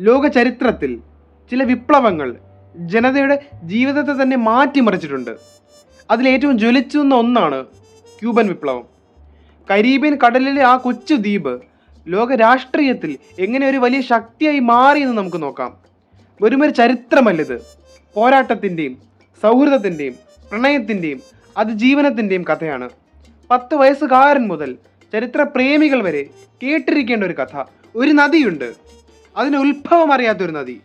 ലോക ചരിത്രത്തിൽ ചില വിപ്ലവങ്ങൾ ജനതയുടെ ജീവിതത്തെ തന്നെ മാറ്റിമറിച്ചിട്ടുണ്ട്. അതിലേറ്റവും ജ്വലിച്ചു നിന്ന ഒന്നാണ് ക്യൂബൻ വിപ്ലവം. കരീബിയൻ കടലിലെ ആ കൊച്ചു ദ്വീപ് ലോക രാഷ്ട്രീയത്തിൽ എങ്ങനെ ഒരു വലിയ ശക്തിയായി മാറിയെന്ന് നമുക്ക് നോക്കാം. വെറുമൊരു ചരിത്രമല്ലിത്. പോരാട്ടത്തിന്റെയും സൗഹൃദത്തിന്റെയും പ്രണയത്തിന്റെയും അതിജീവനത്തിന്റെയും കഥയാണ്. പത്ത് വയസ്സുകാരൻ മുതൽ ചരിത്ര പ്രേമികൾ വരെ കേട്ടിരിക്കേണ്ട ഒരു കഥ. ഒരു നദിയുണ്ട്. അതിന് ഉത്ഭവം അറിയാത്തൊരു നദി.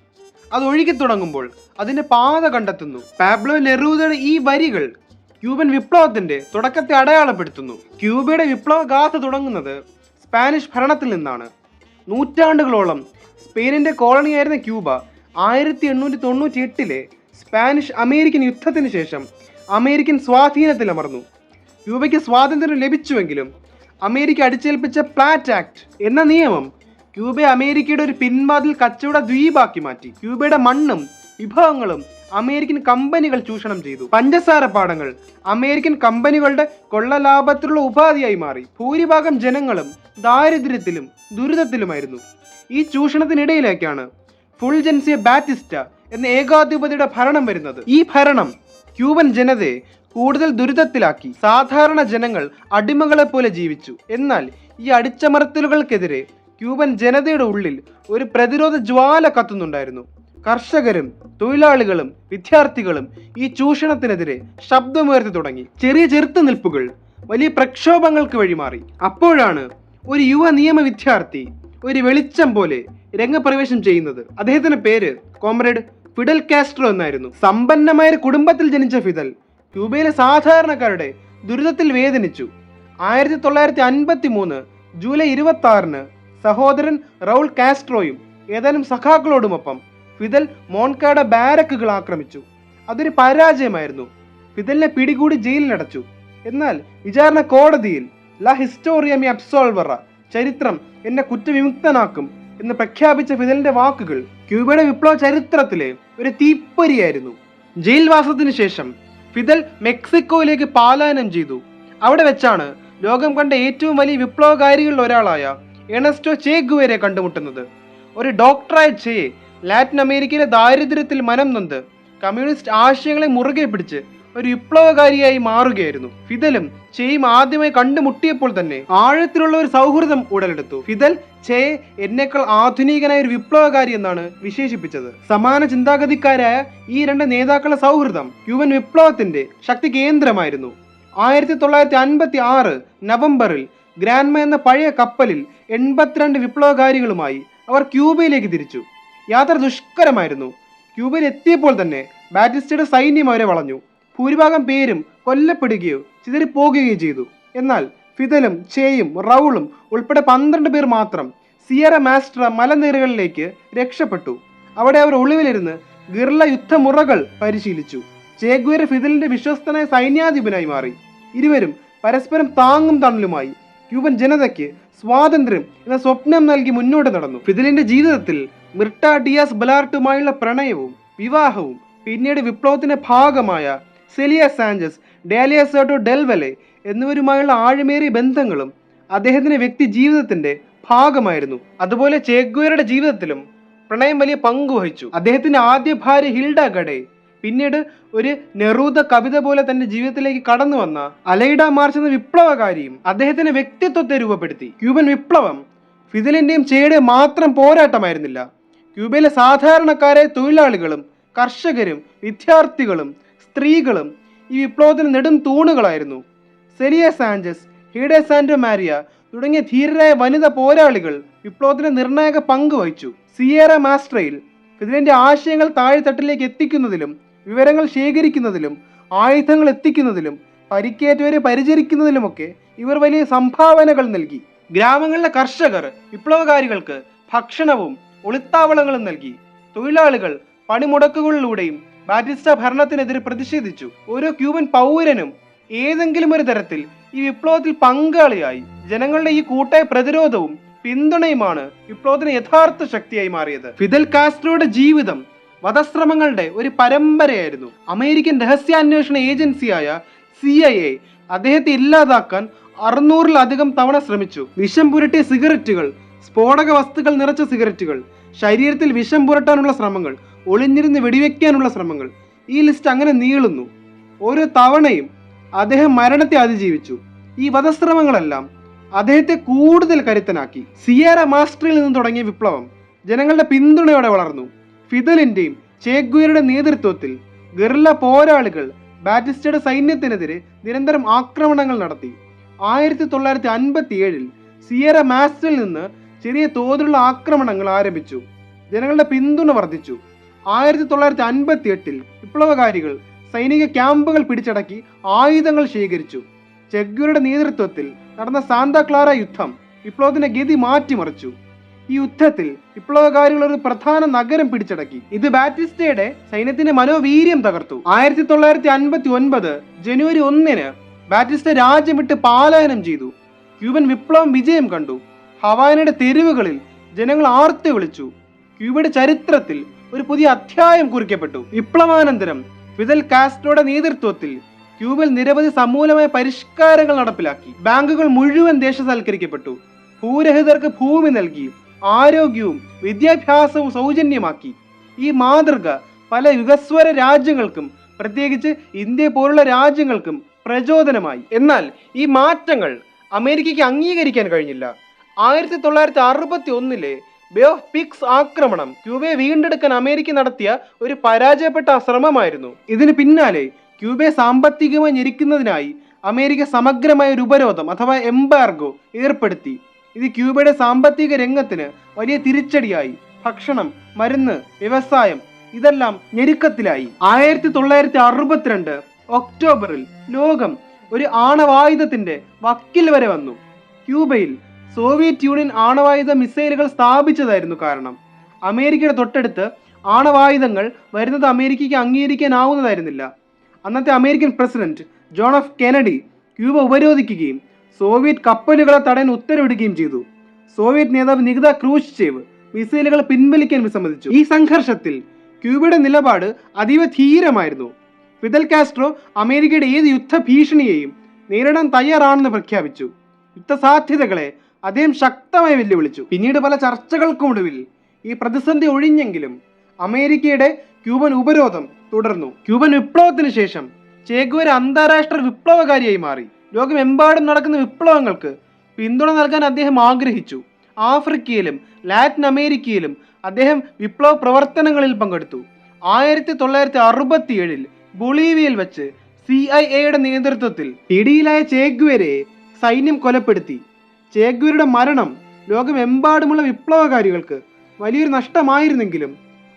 അത് ഒഴുകി തുടങ്ങുമ്പോൾ അതിന്റെ പാത കണ്ടെത്തുന്നു. പാബ്ലോ നെറൂദയുടെ ഈ വരികൾ ക്യൂബൻ വിപ്ലവത്തിന്റെ തുടക്കത്തെ അടയാളപ്പെടുത്തുന്നു. ക്യൂബയുടെ വിപ്ലവ ഗാഥ തുടങ്ങുന്നത് സ്പാനിഷ് ഭരണത്തിൽ നിന്നാണ്. നൂറ്റാണ്ടുകളോളം സ്പെയിനിന്റെ കോളണിയായിരുന്ന ക്യൂബ ആയിരത്തി എണ്ണൂറ്റി തൊണ്ണൂറ്റി എട്ടിലെ സ്പാനിഷ് അമേരിക്കൻ യുദ്ധത്തിന് ശേഷം അമേരിക്കൻ സ്വാധീനത്തിൽ അമർന്നു. ക്യൂബയ്ക്ക് സ്വാതന്ത്ര്യം ലഭിച്ചുവെങ്കിലും അമേരിക്ക അടിച്ചേൽപ്പിച്ച പ്ലാറ്റ് ആക്ട് എന്ന നിയമം ക്യൂബയെ അമേരിക്കയുടെ ഒരു പിൻവാതിൽ കച്ചവട ദ്വീപാക്കി മാറ്റി. ക്യൂബയുടെ മണ്ണും വിഭവങ്ങളും അമേരിക്കൻ കമ്പനികൾ ചൂഷണം ചെയ്തു. പഞ്ചസാര പാടങ്ങൾ അമേരിക്കൻ കമ്പനികളുടെ കൊള്ള ലാഭത്തിലുള്ള ഉപാധിയായി മാറി. ഭൂരിഭാഗം ജനങ്ങളും ദാരിദ്ര്യത്തിലും ദുരിതത്തിലുമായിരുന്നു. ഈ ചൂഷണത്തിനിടയിലേക്കാണ് ഫുൾജൻസിയ ബാറ്റിസ്റ്റ എന്ന ഏകാധിപതിയുടെ ഭരണം വരുന്നത്. ഈ ഭരണം ക്യൂബൻ ജനതയെ കൂടുതൽ ദുരിതത്തിലാക്കി. സാധാരണ ജനങ്ങൾ അടിമകളെ പോലെ ജീവിച്ചു. എന്നാൽ ഈ അടിച്ചമർത്തലുകൾക്കെതിരെ ക്യൂബൻ ജനതയുടെ ഉള്ളിൽ ഒരു പ്രതിരോധ ജ്വാല കത്തുന്നുണ്ടായിരുന്നു. കർഷകരും തൊഴിലാളികളും വിദ്യാർത്ഥികളും ഈ ചൂഷണത്തിനെതിരെ ശബ്ദമുയർത്തി തുടങ്ങി. ചെറിയ ചെറുത്തുനിൽപ്പുകൾ വലിയ പ്രക്ഷോഭങ്ങൾക്ക് വഴിമാറി. അപ്പോഴാണ് ഒരു യുവ നിയമ വിദ്യാർത്ഥി ഒരു വെളിച്ചം പോലെ രംഗപ്രവേശം ചെയ്യുന്നത്. അദ്ദേഹത്തിന്റെ പേര് കോമ്രേഡ് ഫിഡൽ കാസ്ട്രോ എന്നായിരുന്നു. സമ്പന്നമായ ഒരു കുടുംബത്തിൽ ജനിച്ച ഫിദൽ ക്യൂബയിലെ സാധാരണക്കാരുടെ ദുരിതത്തിൽ വേദനിച്ചു. ആയിരത്തി തൊള്ളായിരത്തി അൻപത്തി മൂന്ന് ജൂലൈ ഇരുപത്തി ആറിന് സഹോദരൻ റൗൾ കാസ്ട്രോയും ഏതാനും സഖാക്കളോടുമൊപ്പം ഫിദൽ മോൺകാഡ ബാരക്കുകൾ ആക്രമിച്ചു. അതൊരു പരാജയമായിരുന്നു. ഫിദലിനെ പിടികൂടി ജയിലിലടച്ചു എന്നാൽ വിചാരണ കോടതിയിൽ ല ഹിസ്റ്റോറിയമി അബ്സോൾവറ ചരിത്രം എന്നെ കുറ്റവിമുക്തനാക്കും എന്ന് പ്രഖ്യാപിച്ച ഫിദലിന്റെ വാക്കുകൾ ക്യൂബയുടെ വിപ്ലവ ചരിത്രത്തിലെ ഒരു തീപ്പൊരിയായിരുന്നു. ജയിൽവാസത്തിന് ശേഷം ഫിദൽ മെക്സിക്കോയിലേക്ക് പാലായനം ചെയ്തു. അവിടെ വെച്ചാണ് ലോകം കണ്ട ഏറ്റവും വലിയ വിപ്ലവകാരികളിൽ ഒരാളായ എണസ്റ്റോ ചേഗുവേരെ കണ്ടുമുട്ടുന്നത്. ഒരു ഡോക്ടറായ ചേ ലാറ്റിൻ അമേരിക്കയിലെ ദാരിദ്ര്യത്തിൽ മനം നൊന്ത് കമ്മ്യൂണിസ്റ്റ് ആശയങ്ങളെ മുറുകെ പിടിച്ച് ഒരു വിപ്ലവകാരിയായി മാറുകയായിരുന്നു. ഫിദലും ചെയും ആദ്യമായി കണ്ടുമുട്ടിയപ്പോൾ തന്നെ ആഴത്തിലുള്ള ഒരു സൗഹൃദം ഉടലെടുത്തു. ഫിദൽ ചേ എന്നേക്കാൾ ആധുനികനായ ഒരു വിപ്ലവകാരി എന്നാണ് വിശേഷിപ്പിച്ചത്. സമാന ചിന്താഗതിക്കാരായ ഈ രണ്ട് നേതാക്കളുടെ സൗഹൃദം ക്യൂബൻ വിപ്ലവത്തിന്റെ ശക്തി കേന്ദ്രമായിരുന്നു ആയിരത്തി തൊള്ളായിരത്തി അൻപത്തി ആറ് നവംബറിൽ ഗ്രാൻമ എന്ന പഴയ കപ്പലിൽ എൺപത്തിരണ്ട് വിപ്ലവകാരികളുമായി അവർ ക്യൂബയിലേക്ക് തിരിച്ചു. യാത്ര ദുഷ്കരമായിരുന്നു. ക്യൂബയിൽ എത്തിയപ്പോൾ തന്നെ ബാറ്റിസ്റ്റയുടെ സൈന്യം അവരെ വളഞ്ഞു. ഭൂരിഭാഗം പേരും കൊല്ലപ്പെടുകയോ ചിതറിപ്പോകുകയോ ചെയ്തു. എന്നാൽ ഫിദലും ചേയും റൗളും ഉൾപ്പെടെ പന്ത്രണ്ട് പേർ മാത്രം സിയറ മാസ്റ്റർ മലനിരകളിലേക്ക് രക്ഷപ്പെട്ടു. അവിടെ അവർ ഒളിവിലിരുന്ന് ഗിർള യുദ്ധമുറകൾ പരിശീലിച്ചു. ചേഗ്വേര ഫിദലിന്റെ വിശ്വസ്തനായ സൈന്യാധിപനായി മാറി. ഇരുവരും പരസ്പരം താങ്ങും തണലുമായി ക്യൂബൻ ജനതയ്ക്ക് സ്വാതന്ത്ര്യം എന്ന സ്വപ്നം നൽകി മുന്നോട്ട് നടന്നു. ഫിദലിന്റെ ജീവിതത്തിൽ മിർട്ട ഡിയാസ് ബലാർട്ടുമായുള്ള പ്രണയവും വിവാഹവും പിന്നീട് വിപ്ലവത്തിന്റെ ഭാഗമായ Celia Sanchez Dalia Soto del Valle എന്നിവരുമായുള്ള ആഴമേറിയ ബന്ധങ്ങളും അദ്ദേഹത്തിന്റെ വ്യക്തി ജീവിതത്തിന്റെ ഭാഗമായിരുന്നു. അതുപോലെ ചേഗ്വേരുടെ ജീവിതത്തിലും പ്രണയം വലിയ പങ്കുവഹിച്ചു അദ്ദേഹത്തിന്റെ ആദ്യ ഭാര്യ ഹിൽഡ ഗഡെ പിന്നീട് ഒരു നെറൂദ കവിത പോലെ തന്റെ ജീവിതത്തിലേക്ക് കടന്നു വന്ന അലൈഡ മാർച്ച് എന്ന വിപ്ലവകാരിയും അദ്ദേഹത്തിന്റെ വ്യക്തിത്വത്തെ രൂപപ്പെടുത്തി. ക്യൂബൻ വിപ്ലവം ഫിദലിന്റെയും ചേയുടെയും മാത്രം പോരാട്ടമായിരുന്നില്ല. ക്യൂബയിലെ സാധാരണക്കാരെ തൊഴിലാളികളും കർഷകരും വിദ്യാർത്ഥികളും സ്ത്രീകളും ഈ വിപ്ലവത്തിന് നെടും തൂണുകളായിരുന്നു. സെരിയ സാഞ്ചസ് ഹീഡെ സാൻഡോ മാരിയ തുടങ്ങിയ ധീരരായ വനിതാ പോരാളികൾ വിപ്ലവത്തിന് നിർണായക പങ്ക് വഹിച്ചു. സിയേറ മാസ്ട്രയിൽ ഫിദലിന്റെ ആശയങ്ങൾ താഴെത്തട്ടിലേക്ക് എത്തിക്കുന്നതിലും വിവരങ്ങൾ ശേഖരിക്കുന്നതിലും ആയുധങ്ങൾ എത്തിക്കുന്നതിലും പരിക്കേറ്റവരെ പരിചരിക്കുന്നതിലുമൊക്കെ ഇവർ വലിയ സംഭാവനകൾ നൽകി. ഗ്രാമങ്ങളിലെ കർഷകർ വിപ്ലവകാരികൾക്ക് ഭക്ഷണവും ഒളിത്താവളങ്ങളും നൽകി. തൊഴിലാളികൾ പണിമുടക്കുകളിലൂടെയും ബാറ്റിസ്റ്റ ഭരണത്തിനെതിരെ പ്രതിഷേധിച്ചു. ഓരോ ക്യൂബൻ പൗരനും ഏതെങ്കിലും ഒരു തരത്തിൽ ഈ വിപ്ലവത്തിൽ പങ്കാളിയായി. ജനങ്ങളുടെ ഈ കൂട്ടായ പ്രതിരോധവും പിന്തുണയുമാണ് വിപ്ലവത്തിന് യഥാർത്ഥ ശക്തിയായി മാറിയത്. ഫിദൽ കാസ്ട്രോയുടെ ജീവിതം വധശ്രമങ്ങളുടെ ഒരു പരമ്പരയായിരുന്നു. അമേരിക്കൻ രഹസ്യാന്വേഷണ ഏജൻസിയായ സി ഐ എ അദ്ദേഹത്തെ ഇല്ലാതാക്കാൻ അറുന്നൂറിലധികം തവണ ശ്രമിച്ചു. വിഷം പുരട്ടിയ സിഗരറ്റുകൾ സ്ഫോടക വസ്തുക്കൾ നിറച്ച സിഗരറ്റുകൾ ശരീരത്തിൽ വിഷം പുരട്ടാനുള്ള ശ്രമങ്ങൾ ഒളിഞ്ഞിരുന്ന് വെടിവെക്കാനുള്ള ശ്രമങ്ങൾ ഈ ലിസ്റ്റ് അങ്ങനെ നീളുന്നു. ഓരോ തവണയും അദ്ദേഹം മരണത്തെ അതിജീവിച്ചു. ഈ വധശ്രമങ്ങളെല്ലാം അദ്ദേഹത്തെ കൂടുതൽ കരുത്തനാക്കി. സിയേറ മാസ്റ്ററിൽ നിന്ന് തുടങ്ങിയ വിപ്ലവം ജനങ്ങളുടെ പിന്തുണയോടെ വളർന്നു. ഫിദലിന്റെയും ചേഗ്വയുടെ നേതൃത്വത്തിൽ ഗറില്ല പോരാളികൾ ബാറ്റിസ്റ്റയുടെ സൈന്യത്തിനെതിരെ നിരന്തരം ആക്രമണങ്ങൾ നടത്തി. ആയിരത്തി തൊള്ളായിരത്തി അൻപത്തി ഏഴിൽ സിയറ മാസ്റ്റിൽ നിന്ന് ചെറിയ തോതിലുള്ള ആക്രമണങ്ങൾ ആരംഭിച്ചു. ജനങ്ങളുടെ പിന്തുണ വർദ്ധിച്ചു. ആയിരത്തി തൊള്ളായിരത്തി അൻപത്തി എട്ടിൽ വിപ്ലവകാരികൾ സൈനിക ക്യാമ്പുകൾ പിടിച്ചടക്കി ആയുധങ്ങൾ ശേഖരിച്ചു. ചെഗ്വയുടെ നേതൃത്വത്തിൽ നടന്ന സാന്താക്ലാറ യുദ്ധം വിപ്ലവത്തിന്റെ ഗതി മാറ്റിമറിച്ചു. യുദ്ധത്തിൽ വിപ്ലവകാരികൾ ഒരു പ്രധാന നഗരം പിടിച്ചടക്കി. ഇത് ബാറ്റിസ്റ്റയുടെ സൈന്യത്തിന്റെ മനോവീര്യം തകർത്തു. ആയിരത്തി തൊള്ളായിരത്തി അൻപത്തി ഒൻപത് ജനുവരി ഒന്നിന് ബാറ്റിസ്റ്റ രാജ്യം വിട്ട് പാലായനം ചെയ്തു. ക്യൂബൻ വിപ്ലവം വിജയം കണ്ടു. ഹവാനയുടെ തെരുവുകളിൽ ജനങ്ങൾ ആർത്തി വിളിച്ചു. ക്യൂബയുടെ ചരിത്രത്തിൽ ഒരു പുതിയ അധ്യായം കുറിക്കപ്പെട്ടു. വിപ്ലവാനന്തരം ഫിദൽ കാസ്ട്രോയുടെ നേതൃത്വത്തിൽ ക്യൂബിൽ നിരവധി സമൂലമായ പരിഷ്കാരങ്ങൾ നടപ്പിലാക്കി. ബാങ്കുകൾ മുഴുവൻ ദേശസാൽക്കരിക്കപ്പെട്ടു. ഭൂരഹിതർക്ക് ഭൂമി നൽകി. ആരോഗ്യവും വിദ്യാഭ്യാസവും സൗജന്യമാക്കി. ഈ മാതൃക പല യുഗസ്വര രാജ്യങ്ങൾക്കും പ്രത്യേകിച്ച് ഇന്ത്യ പോലുള്ള രാജ്യങ്ങൾക്കും പ്രചോദനമായി. എന്നാൽ ഈ മാറ്റങ്ങൾ അമേരിക്കയ്ക്ക് അംഗീകരിക്കാൻ കഴിഞ്ഞില്ല. ആയിരത്തി തൊള്ളായിരത്തി അറുപത്തി ഒന്നിലെ ബേ ഓഫ് പിക്സ് ആക്രമണം ക്യൂബയെ വീണ്ടെടുക്കാൻ അമേരിക്ക നടത്തിയ ഒരു പരാജയപ്പെട്ട ശ്രമമായിരുന്നു ഇതിന് പിന്നാലെ ക്യൂബയെ സാമ്പത്തികമായി ഞെരിക്കുന്നതിനായി അമേരിക്ക സമഗ്രമായ ഒരു ഉപരോധം അഥവാ എംബാർഗോ ഏർപ്പെടുത്തി. ഇത് ക്യൂബയുടെ സാമ്പത്തിക രംഗത്തിന് വലിയ തിരിച്ചടിയായി. ഭക്ഷണം മരുന്ന് വ്യവസായം ഇതെല്ലാം ഞെരുക്കത്തിലായി. ആയിരത്തി തൊള്ളായിരത്തി അറുപത്തിരണ്ട് ഒക്ടോബറിൽ ലോകം ഒരു ആണവായുധത്തിന്റെ വക്കിൽ വരെ വന്നു. ക്യൂബയിൽ സോവിയറ്റ് യൂണിയൻ ആണവായുധ മിസൈലുകൾ സ്ഥാപിച്ചതായിരുന്നു കാരണം. അമേരിക്കയുടെ തൊട്ടടുത്ത് ആണവായുധങ്ങൾ വരുന്നത് അമേരിക്കയ്ക്ക് അംഗീകരിക്കാനാവുന്നതായിരുന്നില്ല. അന്നത്തെ American president John F Kennedy Cuba ഉപരോധിക്കുകയും Soviet കപ്പലുകളെ തടയാൻ ഉത്തരവിടുകയും ചെയ്തു. സോവിയറ്റ് നേതാവ് നികിത ക്രൂഷ്ചേവ് മിസൈലുകൾ പിൻവലിക്കാൻ വിസമ്മതിച്ചു. ഈ സംഘർഷത്തിൽ ക്യൂബയുടെ നിലപാട് അതീവ ധീരമായിരുന്നു. ഫിദൽ കാസ്ട്രോ അമേരിക്കയുടെ ഏത് യുദ്ധ ഭീഷണിയെയും നേരിടാൻ തയ്യാറാണെന്ന് പ്രഖ്യാപിച്ചു. യുദ്ധസാധ്യതകളെ അദ്ദേഹം ശക്തമായി വെല്ലുവിളിച്ചു. പിന്നീട് പല ചർച്ചകൾക്കൊടുവിൽ ഈ പ്രതിസന്ധി ഒഴിഞ്ഞെങ്കിലും അമേരിക്കയുടെ ക്യൂബൻ ഉപരോധം തുടർന്നു. ക്യൂബൻ വിപ്ലവത്തിന് ശേഷം ചേഗുവര അന്താരാഷ്ട്ര വിപ്ലവകാരിയായി മാറി. ലോകമെമ്പാടും നടക്കുന്ന വിപ്ലവങ്ങൾക്ക് പിന്തുണ നൽകാൻ അദ്ദേഹം ആഗ്രഹിച്ചു. ആഫ്രിക്കയിലും ലാറ്റിൻ അമേരിക്കയിലും അദ്ദേഹം വിപ്ലവ പ്രവർത്തനങ്ങളിൽ പങ്കെടുത്തു. ആയിരത്തി തൊള്ളായിരത്തി അറുപത്തി ഏഴിൽ ബൊളീവിയയിൽ വെച്ച് സി ഐ എയുടെ നേതൃത്വത്തിൽ പിടിയിലായ ചേഗ്വരെ സൈന്യം കൊലപ്പെടുത്തി. ചേഗ്വരുടെ മരണം ലോകമെമ്പാടുമുള്ള വിപ്ലവകാരികൾക്ക് വലിയൊരു നഷ്ടമായിരുന്നെങ്കിലും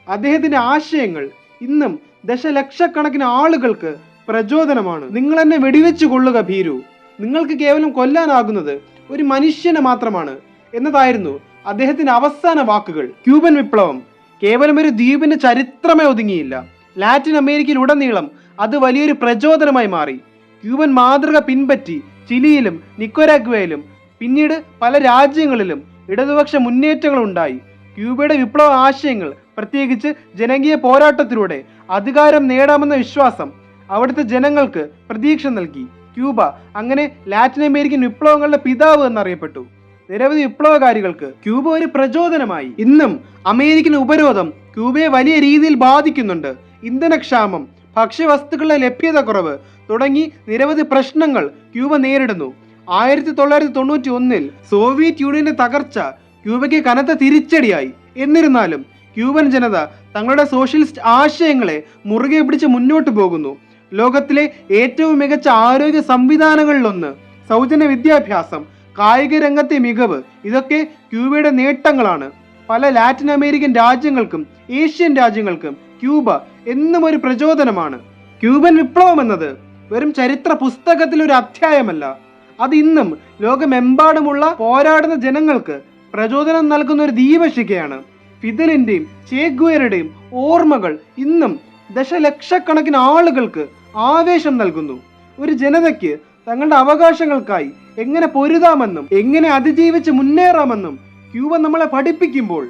അദ്ദേഹത്തിന്റെ ആശയങ്ങൾ ഇന്നും ദശലക്ഷക്കണക്കിന് ആളുകൾക്ക് പ്രചോദനമാണ്. നിങ്ങൾ എന്നെ വെടിവെച്ച് കൊള്ളുക ഭീരു. നിങ്ങൾക്ക് കേവലം കൊല്ലാനാകുന്നത് ഒരു മനുഷ്യനെ മാത്രമാണ്. എന്നതായിരുന്നു അദ്ദേഹത്തിന്റെ അവസാന വാക്കുകൾ. ക്യൂബൻ വിപ്ലവം. കേവലം ഒരു ദ്വീപിന്റെ ചരിത്രമേ ഒതുങ്ങിയില്ല. ലാറ്റിൻ അമേരിക്കയിൽ ഉടനീളം അത് വലിയൊരു പ്രചോദനമായി മാറി. ക്യൂബൻ മാതൃക പിൻപറ്റി ചിലിയിലും നിക്കോരാഗ്വയിലും പിന്നീട് പല രാജ്യങ്ങളിലും ഇടതുപക്ഷ മുന്നേറ്റങ്ങൾ ഉണ്ടായി. ക്യൂബയുടെ വിപ്ലവ ആശയങ്ങൾ പ്രത്യേകിച്ച് ജനകീയ പോരാട്ടത്തിലൂടെ അധികാരം നേടാമെന്ന വിശ്വാസം അവിടുത്തെ ജനങ്ങൾക്ക് പ്രതീക്ഷ നൽകി. ക്യൂബ അങ്ങനെ ലാറ്റിൻ അമേരിക്കൻ വിപ്ലവങ്ങളുടെ പിതാവ് എന്നറിയപ്പെട്ടു. നിരവധി വിപ്ലവകാരികൾക്ക് ക്യൂബ ഒരു പ്രചോദനമായി. ഇന്നും അമേരിക്കൻ ഉപരോധം ക്യൂബയെ വലിയ രീതിയിൽ ബാധിക്കുന്നുണ്ട്. ഇന്ധനക്ഷാമം ഭക്ഷ്യവസ്തുക്കളുടെ ലഭ്യത കുറവ് തുടങ്ങി നിരവധി പ്രശ്നങ്ങൾ ക്യൂബ നേരിടുന്നു. ആയിരത്തി തൊള്ളായിരത്തി തൊണ്ണൂറ്റി ഒന്നിൽ സോവിയറ്റ് യൂണിയന്റെ തകർച്ച ക്യൂബയ്ക്ക് കനത്ത തിരിച്ചടിയായി. എന്നിരുന്നാലും ക്യൂബൻ ജനത തങ്ങളുടെ സോഷ്യലിസ്റ്റ് ആശയങ്ങളെ മുറുകെ പിടിച്ച് മുന്നോട്ട് പോകുന്നു. ലോകത്തിലെ ഏറ്റവും മികച്ച ആരോഗ്യ സംവിധാനങ്ങളിലൊന്ന് സൗജന്യ വിദ്യാഭ്യാസം കായിക രംഗത്തെ മികവ് ഇതൊക്കെ ക്യൂബയുടെ നേട്ടങ്ങളാണ്. പല ലാറ്റിൻ അമേരിക്കൻ രാജ്യങ്ങൾക്കും ഏഷ്യൻ രാജ്യങ്ങൾക്കും ക്യൂബ എന്നും ഒരു പ്രചോദനമാണ്. ക്യൂബൻ വിപ്ലവം എന്നത് വെറും ചരിത്ര പുസ്തകത്തിൽ ഒരു അധ്യായമല്ല. അത് ഇന്നും ലോകമെമ്പാടുമുള്ള പോരാടുന്ന ജനങ്ങൾക്ക് പ്രചോദനം നൽകുന്ന ഒരു ദീപശിഖയാണ്. ഫിദലിന്റെയും ചേഗ്വേരുടെയും ഓർമ്മകൾ ഇന്നും ദശലക്ഷക്കണക്കിന് ആളുകൾക്ക് ആവേശം നൽകുന്നു. ഒരു ജനതയ്ക്ക് തങ്ങളുടെ അവകാശങ്ങൾക്കായി എങ്ങനെ പൊരുതാമെന്നും എങ്ങനെ അതിജീവിച്ച് മുന്നേറാമെന്നും ക്യൂബ നമ്മളെ പഠിപ്പിക്കുമ്പോൾ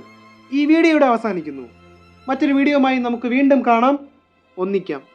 ഈ വീഡിയോയുടെ അവസാനിക്കുന്നു. മറ്റൊരു വീഡിയോയുമായി നമുക്ക് വീണ്ടും കാണാം. ഒന്നിക്കാം.